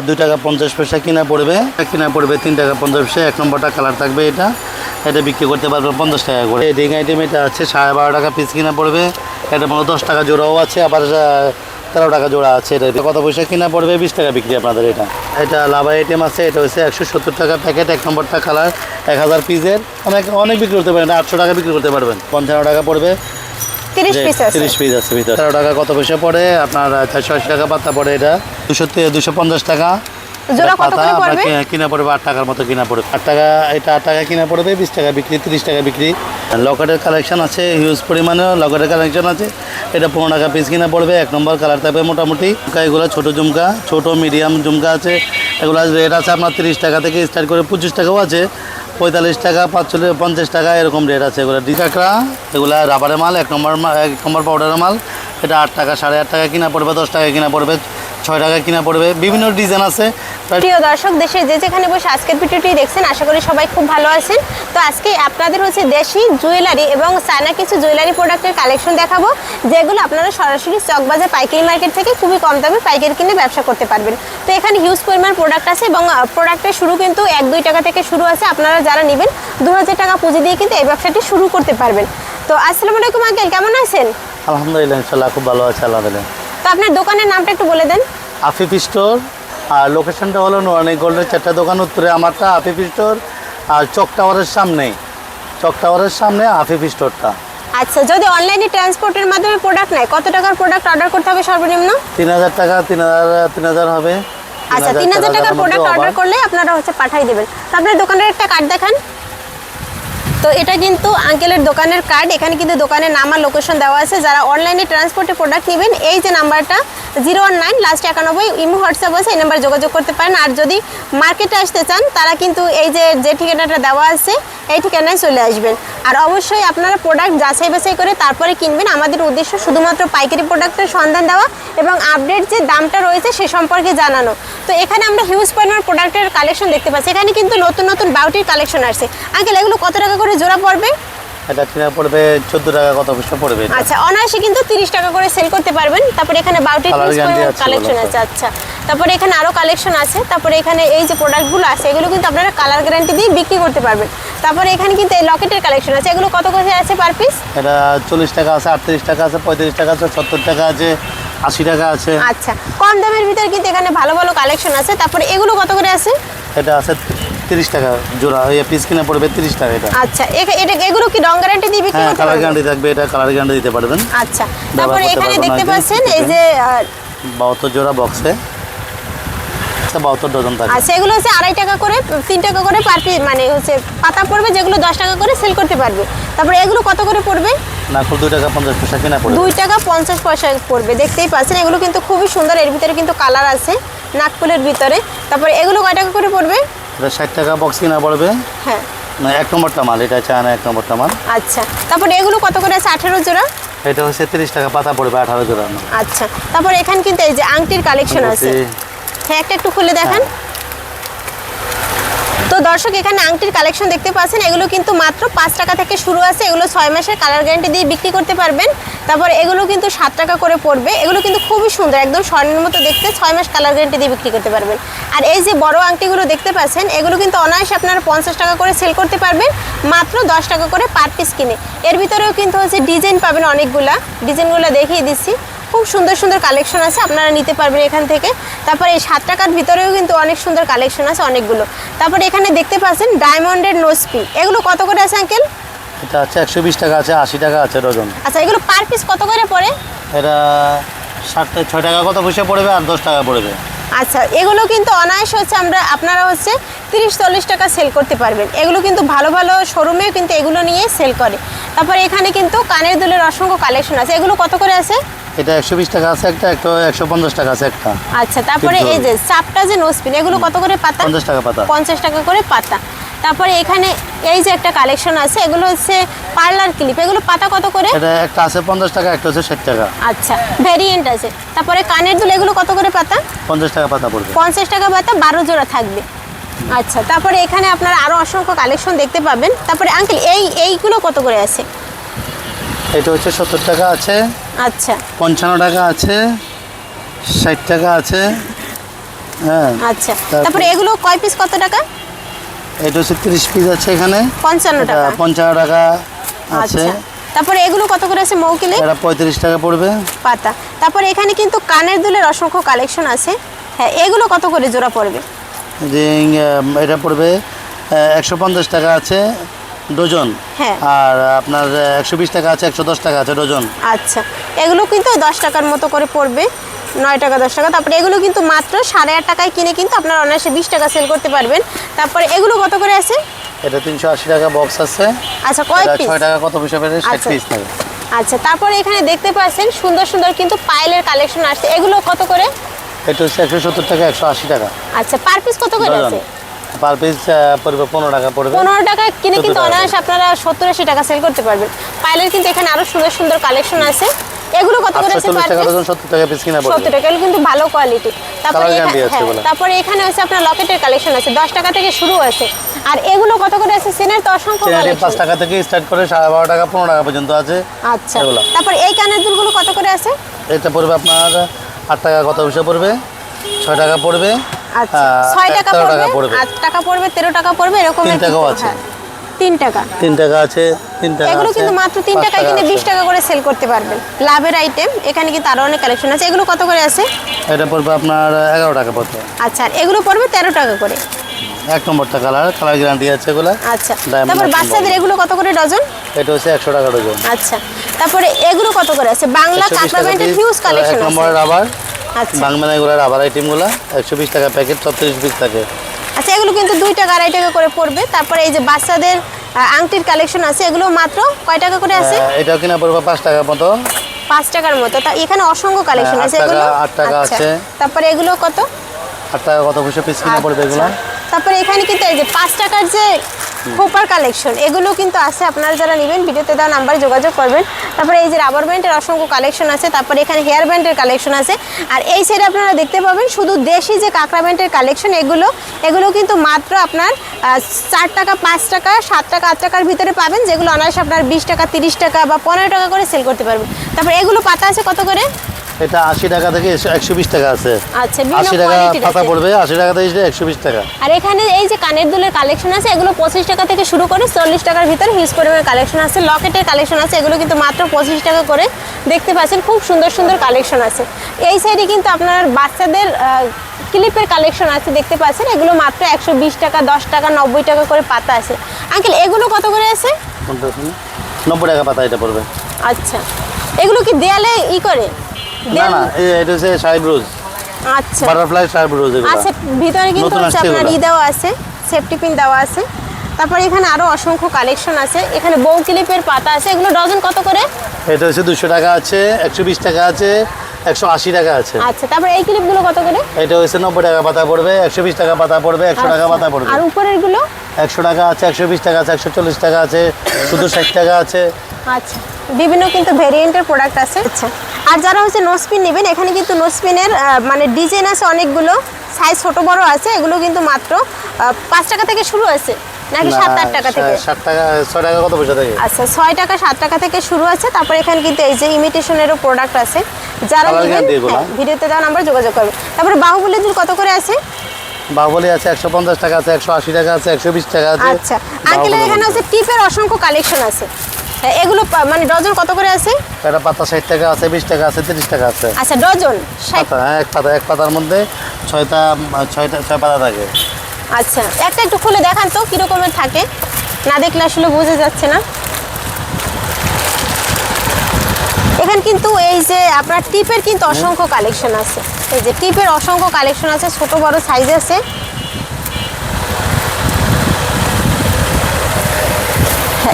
দুই টাকা পঞ্চাশ পয়সা কিনা পড়বে। কিনা পড়বে তিন টাকা পঞ্চাশ পয়সা, এক নম্বরটা কালার থাকবে এটা। এটা বিক্রি করতে পারবে পঞ্চাশ টাকা করে। এই রিং আইটেম এটা আছে, সাড়ে বারো টাকা পিস কিনা পড়বে। এটা মনে দশ টাকা জোড়াও আছে, আবার তেরো টাকা জোড়া আছে এটা। কত পয়সা কিনা পড়বে? বিশ টাকা বিক্রি আপনাদের এটা। এটা লাভা আইটেম আছে, এটা হচ্ছে একশো সত্তর টাকা প্যাকেট এক নম্বরটা কালার এক হাজার পিসের অনেক অনেক বিক্রি করতে পারেন, আটশো টাকা বিক্রি করতে পারবেন। পঞ্চান্ন টাকা পড়বে। তিরিশ পিস আছে। তিরিশ পিস আছে ভিতরে। তেরো টাকা কত পয়সা পড়ে? আপনার চারশো আশি টাকা পাতা পড়ে এটা। দুশো দুশো পঞ্চাশ টাকা। জোড়া কত করে পড়বে? কিনা পড়বে আট টাকার মতো কিনা পড়বে। আট টাকা এটা আট টাকা কিনা পড়বে বিশ টাকা বিক্রি তিরিশ টাকা বিক্রি। লকেটের কালেকশন আছে হিউজ পরিমাণে লকেটের কালেকশন আছে। এটা পনেরো টাকা পিস কিনা পড়বে এক নম্বর কালার থাকবে মোটামুটি। এগুলো ছোটো ঝুমকা ছোট মিডিয়াম ঝুমকা আছে। এগুলো রেট আছে আপনার তিরিশ টাকা থেকে স্টার্ট করে পঁচিশ টাকাও আছে। পঁয়তাল্লিশ টাকা, পাঁচচল্লিশ, পঞ্চাশ টাকা এরকম রেট আছে এগুলো। ডিকাকড়া এগুলো রাবারের মাল, এক নম্বর এক নম্বর পাউডারের মাল। এটা আট টাকা, সাড়ে আট টাকা কিনা পড়বে, দশ টাকা কিনা পড়বে, ছয় টাকা কিনা পড়বে। বিভিন্ন ডিজাইন আছে। প্রায় দর্শক দেশে যে যেখানে বসে আজকের ভিডিওটি দেখছেন আশা করি সবাই খুব ভালো আছেন। তো আজকে আপনাদের হচ্ছে দেশি জুয়েলারি এবং সানা কিছু জুয়েলারি প্রোডাক্টের কালেকশন দেখাবো যেগুলো আপনারা সরাসরি চকবাজার পাইকারি মার্কেট থেকে খুবই কম দামে পাইকারি কিনে ব্যবসা করতে পারবেন। তো এখানে হিউজ পরিমাণ প্রোডাক্ট আছে এবং প্রোডাক্টের শুরু কিন্তু এক দুই টাকা থেকে শুরু আছে। আপনারা যারা নেবেন দু হাজার টাকা পুঁজি দিয়ে কিন্তু এই ব্যবসাটি শুরু করতে পারবেন। তো আসসালামু আলাইকুম আঙ্কেল কেমন আছেন? আলহামদুলিল্লাহ খুব ভালো আছে আল্লাহ তো আপনার দোকানের নামটা একটু বলে দেন। আফিফ স্টোর আর লোকেশনটা হলো নোয়ানি গোল্ডের চারটা দোকান উত্তরে আমারটা আফিফ স্টোর আর চক টাওয়ারের সামনেই। চক টাওয়ারের সামনে আফিফ স্টোরটা আচ্ছা যদি অনলাইনে ট্রান্সপোর্টের মাধ্যমে প্রোডাক্ট নেয় কত টাকার প্রোডাক্ট অর্ডার করতে হবে সর্বনিম্ন? তিন হাজার টাকা তিন হাজার তিন হাজার হবে। আচ্ছা তিন হাজার টাকার প্রোডাক্ট অর্ডার করলে আপনারা হচ্ছে পাঠাই দেবেন। আপনার দোকানের একটা কার্ড দেখান। তো এটা কিন্তু আঙ্কেলের দোকানের কার্ড এখানে কিন্তু দোকানের নাম আর লোকেশন দেওয়া আছে। যারা অনলাইনে ট্রান্সপোর্টে প্রোডাক্ট নেবেন এই যে নাম্বারটা জিরো ওয়ান নাইন লাস্ট একানব্বই, ইমো, হোয়াটসঅ্যাপ আছে, এই নাম্বার যোগাযোগ করতে পারেন। আর যদি মার্কেটে আসতে চান, তারা কিন্তু এই যে যে ঠিকানাটা দেওয়া আছে, এই ঠিকানায় চলে আসবেন। আর অবশ্যই আপনারা প্রোডাক্ট যাচাই বাছাই করে তারপরে কিনবেন। আমাদের উদ্দেশ্য শুধুমাত্র পাইকারি প্রোডাক্টের সন্ধান দেওয়া এবং আপডেট যে দামটা রয়েছে, সে সম্পর্কে জানানো। তো এখানে আমরা হিউজ পরিমাণ প্রোডাক্টের কালেকশন দেখতে পাচ্ছি। এখানে কিন্তু নতুন নতুন বাউটির কালেকশন আসছে। আঙ্কেল, এগুলো কত টাকা করে জোড়া পড়বে? এটা কিনা পড়বে চোদ্দ টাকা কত পয়সা পড়বে আচ্ছা অনায়াসে কিন্তু তিরিশ টাকা করে সেল করতে পারবেন। তারপরে এখানে আছে কালেকশন আছে আচ্ছা। তারপরে এখানে আরও কালেকশন আছে। তারপরে এখানে এই যে প্রোডাক্টগুলো আছে এগুলো কিন্তু আপনারা কালার গ্যারান্টি দিয়ে বিক্রি করতে পারবেন। তারপরে এখানে কিন্তু এই লকেটের কালেকশন আছে। এগুলো কত করে আছে পার পিস এটা চল্লিশ টাকা আছে আটত্রিশ টাকা আছে পঁয়ত্রিশ টাকা আছে সত্তর টাকা আছে আশি টাকা আছে। আচ্ছা কম দামের ভিতরে কিন্তু এখানে ভালো ভালো কালেকশন আছে। তারপরে এগুলো কত করে আছে? এটা আছে তিরিশ টাকা জোড়া এই পিস কিনা পড়বে তিরিশ টাকা এটা। আচ্ছা এটা এগুলো কি রং গ্যারান্টি দিবে কি হ্যাঁ কালার গ্যারান্টি থাকবে এটা কালার গ্যারান্টি দিতে পারবেন। আচ্ছা তারপরে এখানে দেখতে পাচ্ছেন এই যে আহ, বাহাত্তর জোড়া বক্সে আচ্ছা বাহাত্তর ডজন থাকে আচ্ছা এগুলো হচ্ছে আড়াই টাকা করে তিন টাকা করে পার মানে হচ্ছে পাতা পড়বে যেগুলো দশ টাকা করে সেল করতে পারবে। তারপরে এগুলো কত করে পড়বে? নাকুল দুই টাকা পঞ্চাশ পয়সা কিনা পড়বে। দুই টাকা পঞ্চাশ পয়সা পড়বে দেখতেই পাচ্ছেন এগুলো কিন্তু খুবই সুন্দর এর ভিতরে কিন্তু কালার আছে নাকফুলের ভিতরে। তারপরে এগুলো কয় টাকা করে পড়বে? এটা ষাট টাকা বক্স কিনা পড়বে। হ্যাঁ। না এক নম্বরটা মাল এটা চায়না এক নম্বরটা মাল। আচ্ছা তারপরে এগুলো কত করে আছে? আঠেরো জোড়া? এটা হচ্ছে তিরিশ টাকা পাতা পড়বে আঠারো জোড়া। আচ্ছা তারপর এখানে কিন্তু এই যে আংটির কালেকশন আছে। হ্যাঁ একটা একটু খুলে দেখান। তো দর্শক, এখানে আংটির কালেকশন দেখতে পাচ্ছেন। এগুলো কিন্তু মাত্র পাঁচ টাকা থেকে শুরু আছে। এগুলো ছয় মাসের কালার গ্যারান্টি দিয়ে বিক্রি করতে পারবেন। তারপর এগুলো কিন্তু সাত টাকা করে পড়বে। এগুলো কিন্তু খুবই সুন্দর, একদম স্বর্ণের মতো দেখতে। ছয় মাস কালার গ্যারান্টি দিয়ে বিক্রি করতে পারবেন। আর এই যে বড় আংটিগুলো দেখতে পাচ্ছেন, এগুলো কিন্তু অনায়াসে আপনারা পঞ্চাশ টাকা করে সেল করতে পারবেন। মাত্র দশ টাকা করে পার পিস কিনে। এর ভিতরেও কিন্তু হচ্ছে ডিজাইন পাবেন অনেকগুলা। ডিজাইনগুলো দেখিয়ে দিচ্ছি। খুব সুন্দর সুন্দর কালেকশন আছে আপনারা নিতে পারবেন এখান থেকে। তারপরে এই সাত টাকার ভিতরেও কিন্তু অনেক সুন্দর কালেকশন আছে অনেকগুলো। তারপরে এখানে দেখতে পাচ্ছেন ডায়মন্ডের নোসপি এগুলো কত করে আছে আঙ্কেল এটা হচ্ছে একশো বিশ টাকা আছে আশি টাকা আছে ডজন। আচ্ছা এগুলো পার পিস কত করে পড়ে? এটা ষাট ছয় টাকা কত পয়সা পড়বে আর দশ টাকা পড়বে। আচ্ছা এগুলো কিন্তু অনায়াস হচ্ছে আমরা আপনারা হচ্ছে তিরিশ চল্লিশ টাকা সেল করতে পারবেন। এগুলো কিন্তু ভালো ভালো শোরুমেও কিন্তু এগুলো নিয়ে সেল করে। তারপরে এখানে কিন্তু কানের দুলের অসংখ্য কালেকশন আছে। এগুলো কত করে আছে? এটা একশো বিশ টাকা আছে একটা একটা একশো পঞ্চাশ টাকা আছে একটা। আচ্ছা তারপরে এই যে চাপটা যে নোসপিন এগুলো কত করে পাতা? পঞ্চাশ টাকা পাতা। পঞ্চাশ টাকা করে পাতা। তারপরে এখানে এই যে একটা কালেকশন আছে এগুলো হচ্ছে পার্লার ক্লিপ। এগুলো পাতা কত করে? এটা একটা আছে পঞ্চাশ টাকা একটা হচ্ছে ষাট টাকা। আচ্ছা ভেরিয়েন্ট আছে। তারপরে কানের দুল এগুলো কত করে পাতা? পঞ্চাশ টাকা পাতা পড়বে। পঞ্চাশ টাকা পাতা বারো জোড়া থাকবে। আচ্ছা তারপরে এখানে আপনারা আরও অসংখ্য কালেকশন দেখতে পাবেন। তারপরে আঙ্কেল এই এইগুলো কত করে আছে? এটা হচ্ছে সত্তর টাকা আছে। আচ্ছা। পঞ্চান্ন টাকা আছে ষাট টাকা আছে হ্যাঁ। আচ্ছা। তারপরে এগুলো কয় পিস কত টাকা? এটা হচ্ছে তিরিশ পিস আছে এখানে। পঞ্চান্ন টাকা। পঞ্চান্ন টাকা আছে। আচ্ছা। তারপরে এগুলো কত করে আছে মৌকিলে? এটা পঁয়ত্রিশ টাকা পড়বে। পাতা। তারপরে এখানে কিন্তু কানের দুলের অসংখ্য কালেকশন আছে। হ্যাঁ এগুলো কত করে জোড়া পড়বে? যে এটা পড়বে একশো পঞ্চাশ টাকা আছে। ডজন? হ্যাঁ। আর আপনার একশো বিশ টাকা আছে একশো দশ টাকা আছে ডজন? আচ্ছা। এগুলো কিন্তু দশ টাকার মতো করে পড়বে নয় টাকা দশ টাকা। তারপরে এগুলো কিন্তু মাত্র সাড়ে আট টাকায় কিনে কিন্তু আপনারা অনায়াসে বিশ টাকা সেল করতে পারবেন। তারপরে এগুলো কত করে আছে? এটা তিনশো আশি টাকা বক্স আছে। আচ্ছা কয় পিস ছয় টাকা কত পেলে ষাট আচ্ছা। পিস থাকে আচ্ছা তারপরে এখানে দেখতে পাচ্ছেন সুন্দর সুন্দর কিন্তু পাইলের কালেকশন আসছে। এগুলো কত করে? এটা হচ্ছে একশো সত্তর টাকা একশো আশি টাকা। আচ্ছা পার পিস কত করে আছে? পার পিস পড়বে পনেরো টাকা পড়বে। পনেরো টাকা কিনে কিন্তু 14 টাকা। অনায়াসে আপনারা সত্তর আশি টাকা সেল করতে পারবেন। পায়েলের কিন্তু এখানে আরও সুন্দর সুন্দর কালেকশন আছে। এগুলো কত করে আছে পার পিস ডজন সত্তর টাকা পিস কিনা পড়বে। সত্তর টাকা এগুলো কিন্তু ভালো কোয়ালিটি তারপরে Colour এখানে আছে হ্যাঁ। তারপরে এখানে হচ্ছে আপনার লকেটের কালেকশন আছে। দশ টাকা থেকে শুরু আছে। আর এগুলো কত করে আছে? সেনের তো অসংখ্য পাঁচ টাকা থেকে স্টার্ট করে সাড়ে বারো টাকা পনেরো টাকা পর্যন্ত আছে আচ্ছা। তারপর এই কানের দুলগুলো কত করে আছে? এটা পড়বে আপনার আট টাকা কত পয়সা পড়বে? ছয় টাকা পড়বে। আচ্ছা আহ, ছয় টাকা পড়বে? টাকা পড়বে। আট টাকা পড়বে তেরো টাকা পড়বে এরকম তিন টাকাও আছে। তিন টাকা। তিন টাকা আছে তিন টাকা এগুলো কিন্তু মাত্র তিন পাঁচ টাকায় কিনে আছে। বিশ টাকা করে সেল করতে পারবেন। লাভের আইটেম এখানে কিন্তু আরও অনেক কালেকশন আছে। এগুলো কত করে আছে? এটা পড়বে আপনার এগারো টাকা পড়বে। আচ্ছা এগুলো পড়বে তেরো টাকা করে। এক নম্বরটা কালার কালার গ্যারান্টি আছে এগুলো। আচ্ছা তারপর বাচ্চাদের এগুলো কত করে ডজন এটা হচ্ছে একশো টাকা ডজন আচ্ছা তারপরে এগুলো কত করে আছে? বাংলা 120 কাঁকড়া টাকা হিউজ কালেকশন এক নম্বরের রাবার আচ্ছা। বাংলা এগুলো রাবার আইটেমগুলো একশো বিশ টাকা প্যাকেট ছত্রিশ পিস থাকে। আচ্ছা এগুলো কিন্তু দুই টাকা আড়াই টাকা করে পড়বে। তারপরে এই যে বাচ্চাদের আংটির কালেকশন আছে এগুলো মাত্র কয় টাকা করে আছে? এটাও কিনা পড়বে পাঁচ টাকা মতো। পাঁচ টাকার মতো। তা এখানে অসংখ্য কালেকশন আছে এগুলো? আট টাকা আচ্ছা। আছে। তারপরে এগুলো কত? আট টাকা কত? পয়সা পিস কিনা পড়বে এগুলো। আচ্ছা। তারপরে এখানে কিন্তু এই যে পাঁচ টাকার যে খোপার কালেকশন এগুলো কিন্তু আছে, আপনারা যারা নেবেন, ভিডিওতে দেওয়া নাম্বারে যোগাযোগ করবেন। তারপরে এই যে রাবার ব্যান্ডের অসংখ্য কালেকশন আছে, তারপরে এখানে হেয়ার ব্যান্ডের কালেকশন আছে। আর এই সাইডে আপনারা দেখতে পাবেন, শুধু দেশি যে কাঁকড়া ব্যান্ডের কালেকশন এগুলো এগুলো কিন্তু মাত্র আপনার চার টাকা, পাঁচ টাকা, সাত টাকা, আট টাকার ভিতরে পাবেন, যেগুলো অনায়াসে আপনার বিশ টাকা, তিরিশ টাকা বা পনেরো টাকা করে সেল করতে পারবেন। তারপরে এগুলো পাতা আছে কত করে? এটা আশি টাকা থেকে একশো বিশ টাকা আছে। আচ্ছা আশি টাকা পাতা পড়বে আশি টাকা থেকে একশো বিশ টাকা। আর এখানে এই যে কানের দুলের কালেকশন আছে এগুলো পঁচিশ টাকা থেকে শুরু করে চল্লিশ টাকার ভিতরে হিউজ পরিমাণের কালেকশন আছে। লকেটের কালেকশন আছে এগুলো কিন্তু মাত্র পঁচিশ টাকা করে। দেখতে পাচ্ছেন খুব সুন্দর সুন্দর কালেকশন আছে। এই সাইডে কিন্তু আপনার বাচ্চাদের ক্লিপের কালেকশন আছে দেখতে পাচ্ছেন। এগুলো মাত্র একশো বিশ টাকা দশ টাকা নব্বই টাকা করে পাতা আছে। আঙ্কেল এগুলো কত করে আছে? নব্বই টাকা পাতা এটা পড়বে। আচ্ছা। এগুলো কি দেয়ালে ই করে? না না এই- এটা হচ্ছে সাহেব রোজ আচ্ছা। বাটারফ্লাই সাহেব রোজ আচ্ছা ভিতরে কিন্তু হচ্ছে আপনার ই দেওয়া আছে সেফটি পিন দেওয়া আছে। তারপর এখানে আরও অসংখ্য কালেকশন আছে। এখানে বউ ক্লিপের পাতা আছে। এগুলো ডজন কত করে? এটা হচ্ছে দুশো টাকা আছে একশো বিশ টাকা আছে একশো আশি টাকা আছে। আচ্ছা তারপর এই ক্লিপগুলো কত করে? এটা হচ্ছে নব্বই টাকা পাতা পড়বে একশো বিশ টাকা পাতা পড়বে একশো টাকা। পাতা পড়বে। আর উপরেরগুলো? একশো টাকা আছে একশো বিশ টাকা আছে একশো চল্লিশ টাকা আছে শুধু ষাট টাকা আছে। আচ্ছা বিভিন্ন কিন্তু ভেরিয়েন্টের প্রোডাক্ট আছে। আচ্ছা। আর যারা হচ্ছে নোসপিন নেবেন এখানে কিন্তু নোসপিনের মানে ডিজাইন আছে অনেকগুলো। সাইজ ছোট বড় আছে এগুলো কিন্তু মাত্র পাঁচ টাকা থেকে শুরু আছে। নাকি সাত আট টাকা থেকে? ষাট টাকা ছয় টাকা কত পয়সা থেকে? আচ্ছা ছয় টাকা সাত টাকা থেকে শুরু আছে। তারপর এখানে কিন্তু এই যে ইমিটেশনেরও প্রোডাক্ট আছে। যারা নেবেন এগুলো? হ্যাঁ, ভিডিওতে দেওয়া নাম্বার যোগাযোগ করবে তারপরে বাহুবলী দুল কত করে আছে? বাহুবলি আছে একশো পঞ্চাশ টাকা আছে একশো আশি টাকা আছে একশো বিশ টাকা আছে। আচ্ছা আঙ্কেলের এখানে হচ্ছে টিপের অসংখ্য কালেকশন আছে। হ্যাঁ, এগুলো মানে ডজন কত করে আছে? এটা পাতা ষাট টাকা আছে বিশ টাকা আছে তিরিশ টাকা আছে। আচ্ছা ডজন? পাতা হ্যাঁ এক পাতা এক পাতার মধ্যে ছয়টা ছয়টা ছয় পাতা থাকে। আচ্ছা একটা একটু খুলে দেখান তো কিরকমের থাকে। না দেখলে আসলে বোঝা যাচ্ছে না। এখানে কিন্তু এই যে আপনার টিপের কিন্তু অসংখ্য কালেকশন আছে। এই যে টিপের অসংখ্য কালেকশন আছে ছোট বড় সাইজ আছে।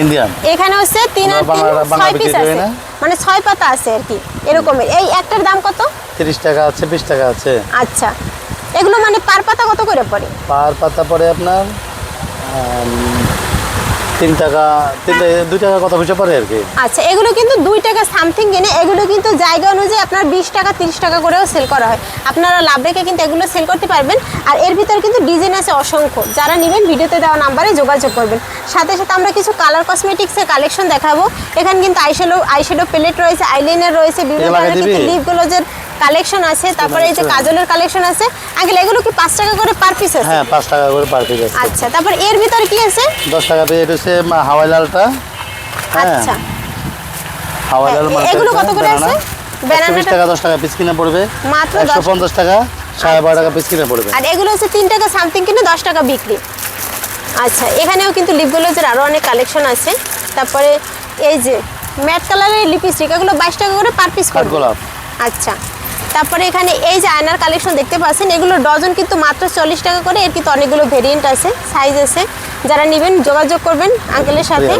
ইন্ডিয়ান? এখানে হচ্ছে তিন আর তিন ছয় পিস আছে। মানে ছয় পাতা আছে আর কি এরকমের এই একটার দাম কত? তিরিশ টাকা আছে বিশ টাকা আছে। আচ্ছা। এগুলো মানে পার পাতা কত করে পড়ে? পার পাতা পড়ে আপনার তিন টাকা তিন দুই টাকা কত পয়সা পড়ে আর কি। আচ্ছা এগুলো কিন্তু দুই টাকা সামথিং কিনে এগুলো কিন্তু জায়গা অনুযায়ী আপনার বিশ টাকা তিরিশ টাকা করেও সেল করা হয়। আপনারা লাভ রেখে কিন্তু এগুলো সেল করতে পারবেন। আর এর ভিতরে কিন্তু ডিজাইন আছে অসংখ্য। যারা নেবেন ভিডিওতে দেওয়া নাম্বারে যোগাযোগ করবেন। সাথে সাথে আমরা কিছু কালার কসমেটিক্সের কালেকশন দেখাবো। এখানে কিন্তু আইশ্যাডো আইশ্যাডো প্লেট রয়েছে আইলাইনার রয়েছে বিভিন্ন ধরনের কিন্তু দিবি? লিপ গ্লোজের কালেকশন আছে তারপরে এই যে কাজলের কালেকশন আছে। আঙ্কেল এগুলো কি পাঁচ টাকা করে পার পিস আছে? হ্যাঁ পাঁচ টাকা করে পার পিস আছে। আচ্ছা তারপর এর ভিতরে কি আছে? দশ টাকা পেয়ে এটা হচ্ছে হাওয়াই লালটা। হ্যাঁ। আচ্ছা। হাওয়াই লাল এ- এগুলো কত করে আছে? Banana-টা- টাকা দশ টাকা পিস কিনে পড়বে। মাত্র একশো 10 পঞ্চাশ টাকা সাড়ে বারো টাকা পিস কিনে পড়বে। আর এগুলো হচ্ছে তিন টাকা সামথিং কিনে দশ টাকা বিক্রি। আচ্ছা এখানেও কিন্তু লিপগুলোজের আরও অনেক কালেকশন আছে। তারপরে এই যে ম্যাট কালারের লিপস্টিক এগুলো বাইশ টাকা করে পার পিস করবে আচ্ছা। তারপরে এখানে এই যে আয়নার কালেকশন দেখতে পাচ্ছেন এগুলো ডজন কিন্তু মাত্র চল্লিশ টাকা করে এর কিন্তু অনেকগুলো ভেরিয়েন্ট আছে সাইজ আছে। যারা নেবেন যোগাযোগ করবেন আঙ্কেলের সাথে।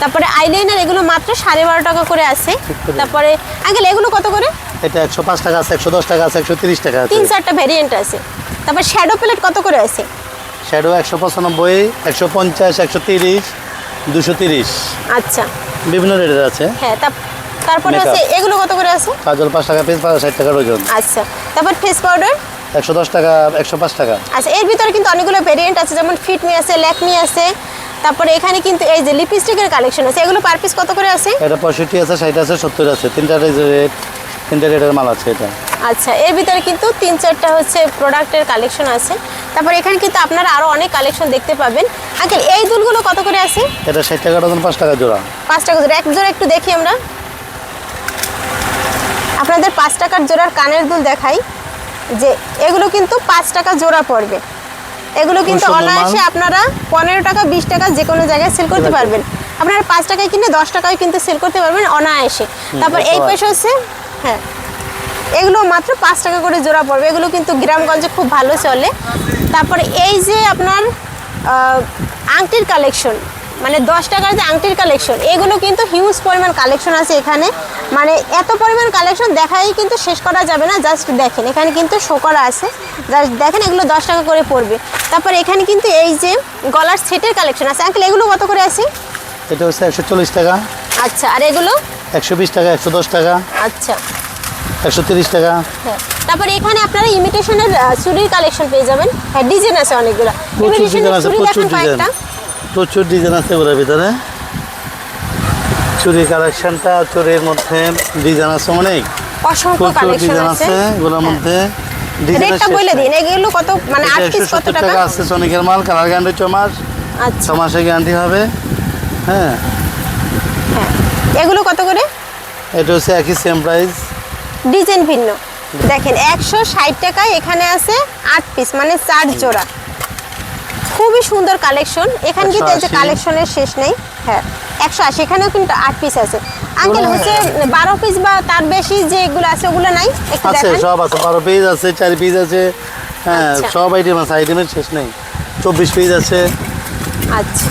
তারপরে আইলাইনার এগুলো মাত্র সাড়ে বারো টাকা করে আছে। তারপরে আঙ্কেল এগুলো কত করে? এটা একশো পাঁচ টাকা আছে একশো দশ টাকা আছে একশো তিরিশ টাকা আছে। তিন চারটা ভেরিয়েন্ট আছে। তারপর শ্যাডো প্লেট কত করে আছে? শ্যাডো একশো পঁচানব্বই একশো পঞ্চাশ একশো তিরিশ দুশো তিরিশ। আচ্ছা। বিভিন্ন রেটের আছে। হ্যাঁ তা- তারপরে। আছে এগুলো কত করে আছে? কাজল পাঁচ টাকা পিস পাঁচ ষাট টাকা ওজন আচ্ছা তারপর ফেস পাউডার একশো দশ টাকা একশো পাঁচ টাকা। আচ্ছা এর ভিতরে কিন্তু অনেকগুলো ভেরিয়েন্ট আছে যেমন ফিটমি আছে ল্যাকমি আছে তারপরে এখানে কিন্তু এই যে লিপস্টিকের কালেকশন আছে এগুলো পার পিস কত করে আছে? এটা পঁয়ষট্টি আছে ষাট আছে সত্তর আছে তিনটা রেট তিনটা রেটের মাল আছে এটা। আচ্ছা এর ভিতরে কিন্তু তিন চারটা হচ্ছে প্রোডাক্টের কালেকশন আছে। তারপর এখানে কিন্তু আপনারা আরও অনেক কালেকশন দেখতে পাবেন। আঙ্কেল এই দুলগুলো কত করে আছে? এটা ষাট টাকা ডজন পাঁচ টাকা জোড়া। পাঁচ টাকা জোড়া এক জোড়া একটু দেখি আমরা। আপনাদের পাঁচ টাকার জোড়ার কানের দুল দেখাই যে এগুলো কিন্তু পাঁচ টাকা জোড়া পড়বে। এগুলো কিন্তু অনায়াসে আপনারা পনেরো টাকা বিশ টাকা যে কোনো জায়গায় সেল করতে পারবেন। আপনারা পাঁচ টাকায় কিনে দশ টাকায় কিন্তু সেল করতে পারবেন অনায়াসে। তারপর এই পয়সা হচ্ছে হ্যাঁ এগুলো মাত্র পাঁচ টাকা করে জোড়া পড়বে। এগুলো কিন্তু গ্রামগঞ্জে খুব ভালো চলে। তারপরে এই যে আপনার আংটির কালেকশন মানে দশ টাকার যে আংটির কালেকশন এগুলো কিন্তু হিউজ পরিমাণ কালেকশন আছে এখানে। মানে এত পরিমাণ কালেকশন দেখাই কিন্তু শেষ করা যাবে না জাস্ট দেখেন এখানে কিন্তু শো করা আছে। জাস্ট দেখেন এগুলো দশ টাকা করে পড়বে। তারপর এখানে কিন্তু এই যে গলার সেটের কালেকশন আছে। আঙ্কেল এগুলো কত করে আছে? এটা হচ্ছে একশো চল্লিশ টাকা। আচ্ছা আর এগুলো? একশো বিশ টাকা একশো দশ টাকা। আচ্ছা। একশো তিরিশ টাকা। হ্যাঁ। তারপরে এখানে আপনারা ইমিটেশনের চুরির কালেকশন পেয়ে যাবেন। হ্যাঁ ডিজাইন আছে অনেকগুলো। ইমিটেশনের চুরি দেখেন কয়েকটা। প্রচুর ডিজাইন আছে ওগুলোর ভিতরে। চুরি কালেকশনটা চুরির মধ্যে ডিজাইন আছে অনেক। প্রচুর ডিজাইন আছে। এগুলোর হ্যাঁ। মধ্যে। রেটটা বলে দিন এগুলো কত মানে কত টাকা? আছে সনিকের মাল কালার গ্যারান্টি ছ মাস। আচ্ছা। ছ মাসে গ্যারান্টি হবে। হ্যাঁ। হ্যাঁ। এগুলো কত করে? এটা হচ্ছে একই সেম প্রাইস ডিজাইন ভিন্ন। দেখেন একশো ষাট টাকায় এখানে আছে আট পিস মানে চার জোড়া। খুবই সুন্দর কালেকশন এখানে কিন্তু এই যে কালেকশনের শেষ নেই। হ্যাঁ একশো আশি। এখানেও কিন্তু আট পিস আছে। আঙ্কেল হচ্ছে বারো পিস বা তার বেশি যেগুলো আছে ওগুলো নাই? আছে সব আছে। বারো পিস আছে চার পিস আছে। হ্যাঁ আচ্ছা। সব আইটেম আছে আইটেমের শেষ নেই। চব্বিশ পিস আছে। আচ্ছা।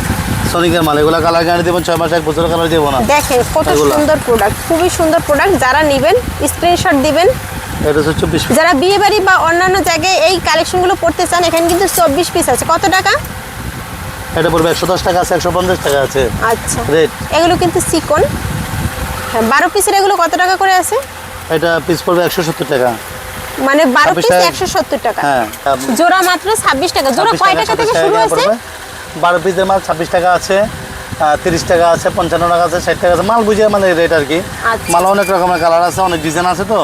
সনিকের মাল এগুলো কালার গ্যারান্টি দেবো ছয় মাস এক বছর কালার দেবো না। দেখেন কত সুন্দর প্রোডাক্ট খুবই সুন্দর প্রোডাক্ট যারা নেবেন স্ক্রিনশট দিবেন যারা বিয়ে বাড়ি বা অন্যান্য জায়গায় এই কালেকশনগুলো পড়তে চান এখানে কিন্তু চব্বিশ পিস আছে। কত টাকা? এটা পড়বে একশো দশ টাকা আছে একশো পঞ্চাশ টাকা আছে। আচ্ছা। রেট এগুলো কিন্তু চিকন। হ্যাঁ বারো পিসের এগুলো কত টাকা করে আছে? এটা পিস পড়বে একশো সত্তর টাকা। মানে বারো পিস একশো সত্তর টাকা। হ্যাঁ জোড়া মাত্র ছাব্বিশ টাকা। জোড়া কয় টাকা থেকে শুরু আছে বারো পিসের মাল ছাব্বিশ টাকা আছে। তিরিশ টাকা আছে পঞ্চান্ন টাকা আছে ষাট টাকা আছে মাল বুঝে মানে রেট আর কি। আচ্ছা। মাল অনেক রকমের কালার আছে অনেক ডিজাইন আছে তো।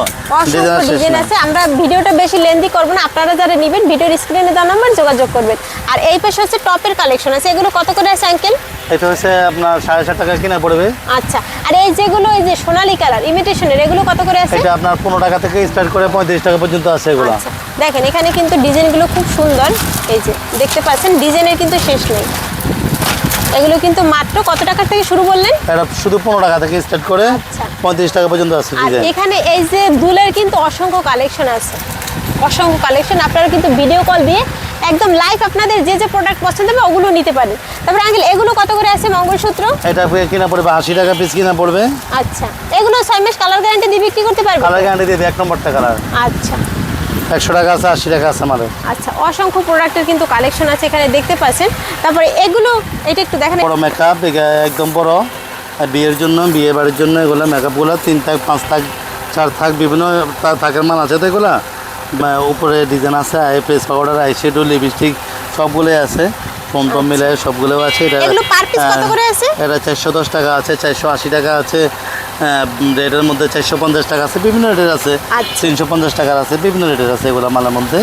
ডিজাইন আছে আমরা ভিডিওটা বেশি লেন্দি করব না। আপনারা যারা নেবেন ভিডিওর স্ক্রিনে দেওয়া নাম্বার যোগাযোগ করবেন। আর এই পাশে হচ্ছে টপের কালেকশন আছে। এগুলো কত করে আছে আঙ্কেল এটা হচ্ছে আপনার সাড়ে সাত টাকা কিনা পড়বে। আচ্ছা। আর এই যেগুলো এই যে সোনালী কালার ইমিটেশনের এগুলো কত করে আছে? এটা আপনার পনেরো টাকা থেকে স্টার্ট করে পঁয়ত্রিশ টাকা পর্যন্ত আছে এগুলো। আচ্ছা। দেখেন এখানে কিন্তু ডিজাইনগুলো খুব সুন্দর। এই যে দেখতে পাচ্ছেন ডিজাইনের কিন্তু শেষ নেই। এগুলো কিন্তু মাত্র কত টাকা থেকে শুরু বললেন? এটা শুধু পনেরো টাকা থেকে স্টার্ট করে আচ্ছা। পঁয়ত্রিশ টাকা পর্যন্ত আছে এখানে এই যে দুলের কিন্তু অসংখ্য কালেকশন আছে। অসংখ্য কালেকশন আপনারা কিন্তু ভিডিও কল দিয়ে একদম লাইভ আপনাদের যে যে প্রোডাক্ট পছন্দ হবে ওগুলো নিতে পারেন। তারপরে আঙ্কেল এগুলো কত করে আছে মঙ্গলসূত্র? এটা কিনা পড়বে আশি টাকা পিস কিনা পড়বে। আচ্ছা। এগুলো ছয় মাস কালার গ্যারান্টি দিয়ে বিক্রি করতে পারবে কালার গ্যারান্টি দিয়ে এক নম্বরটা কালার আচ্ছা। একশো টাকা আছে আশি টাকা আছে আমাদের। আচ্ছা অসংখ্য প্রোডাক্টের কিন্তু কালেকশন আছে এখানে দেখতে পাচ্ছেন। তারপরে এগুলো এটা একটু দেখেন। বড় মেকআপ একদম বড়। আর বিয়ের জন্য বিয়ে বাড়ির জন্য এগুলো মেকআপগুলো তিন থাক পাঁচ থাক চার থাক বিভিন্ন থাকের মাল আছে তো এগুলো? উপরে ডিজাইন আছে eye press powder eye shadow lipstick সবগুলোই আছে। কম টম মিলে সবগুলোও আছে এটা হ্যাঁ? এটা চারশো দশ টাকা আছে চারশো আশি টাকা আছে রেটের মধ্যে চারশো পঞ্চাশ টাকা আছে বিভিন্ন রেটের আছে আচ্ছা। তিনশো পঞ্চাশ টাকার আছে বিভিন্ন রেটের আছে এগুলো মালের মধ্যে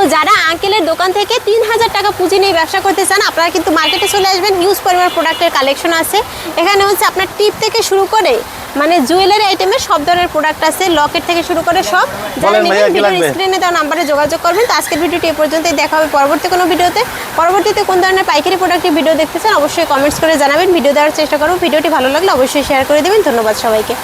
তো যারা আঙ্কেলের দোকান থেকে তিন হাজার টাকা পুঁজি নিয়ে ব্যবসা করতে চান আপনারা কিন্তু মার্কেটে চলে আসবেন। হিউজ পরিমাণ প্রোডাক্টের কালেকশন আছে। এখানে হচ্ছে আপনার টিপ থেকে শুরু করে মানে জুয়েলারি আইটেমে সব ধরনের প্রোডাক্ট আছে। লকেট থেকে শুরু করে সব। যারা নেবেন ভিডিওর স্ক্রিনে দেওয়া নাম্বারে যোগাযোগ করবেন। তো আজকের ভিডিওটি এ পর্যন্তই। দেখা হবে পরবর্তী কোনো ভিডিওতে। পরবর্তীতে কোন ধরনের পাইকারি প্রোডাক্টের ভিডিও দেখতে চান অবশ্যই কমেন্টস করে জানাবেন। ভিডিও দেওয়ার চেষ্টা করব। ভিডিওটি ভালো লাগলে অবশ্যই শেয়ার করে দেবেন। ধন্যবাদ সবাইকে।